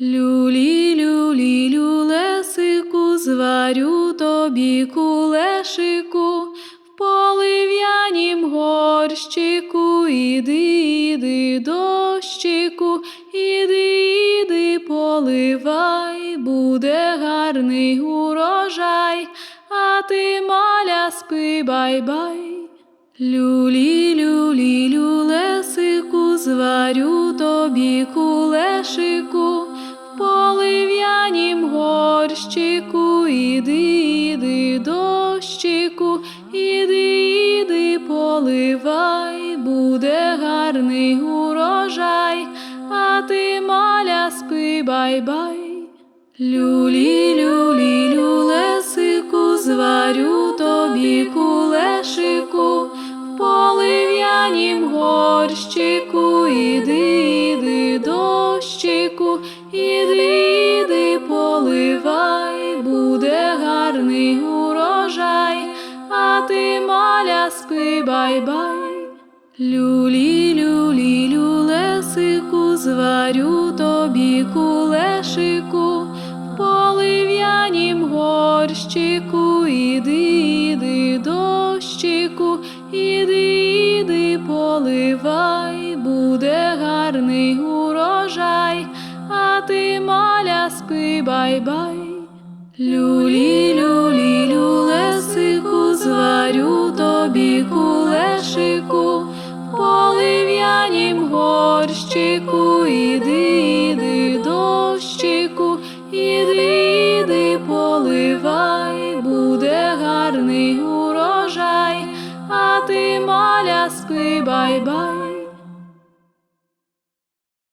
Люлі, люлі, люлесику, зварю тобі кулешику, в полив'янім горщику, іди, іди, дощику, іди, іди, поливай, буде гарний урожай, а ти маля спи, бай-бай. Люлі, люлі, люлесику, зварю тобі кулешику, горщику, іди, іди, дощику, іди, іди, поливай, буде гарний урожай, а ти маля спи, бай-бай. Люлі, люлі, люлесику, зварю тобі кулешику, полив'янім горщику, іди, іди, дощику, іди, гарний урожай, а ти маля спи, бай-бай. Люлі, люлі, люлесику, зварю тобі кулешику, в полив'янім горщику, іди, іди, дощику, іди, іди, поливай, буде гарний урожай, а ти маля спи, бай-бай. Кулешику, в полив'янім горщику, іди, іди, дощику, іди, іди, поливай, буде гарний урожай, а ти маля спи, бай-бай.